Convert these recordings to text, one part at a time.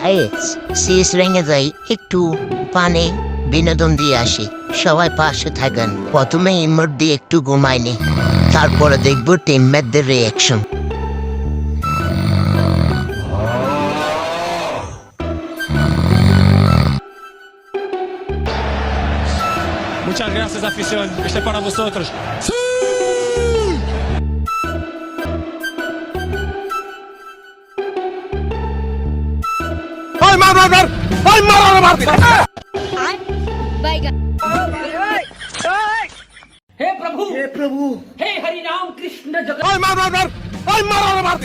ভাই শেষ রেঙে যাই একটু পানে বিনোদন দিয়ে আসি। সবাই পাশে থাকেন। প্রথমে ইমোট দিয়ে একটু ঘুমাইনি তারপরে দেখব টিমমেটদের reaction Muchas gracias, afición. Este es para vosotros. মার মার মার ওই মার মার মার হে প্রভু হে প্রভু। হে হরি নাম কৃষ্ণ জগৎ। ওই মার মার মার ওই মার মার মার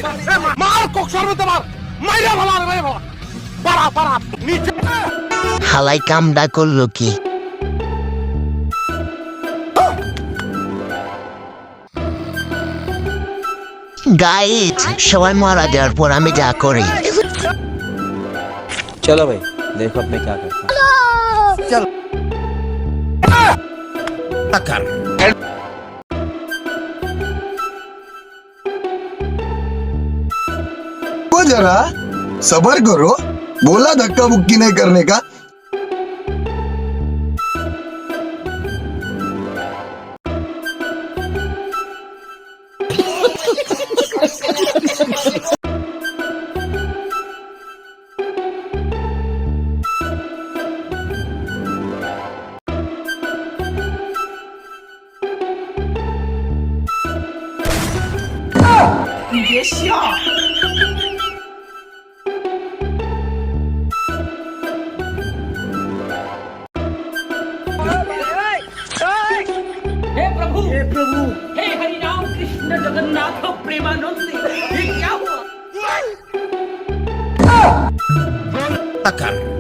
মার কোক সর্বতে মার মাইরা ভালো রে ভালো পারা পারা নিচে। হালাই কামডা করল কি? গাইড সবাই মারা যাওয়ার পর আমি যা করি। चलो भाई देखो अब मैं क्या करता हूँ। को जरा सबर करो बोला धक्का मुक्की नहीं करने का। हे प्रभु हे प्रभु 你别笑。哎哎！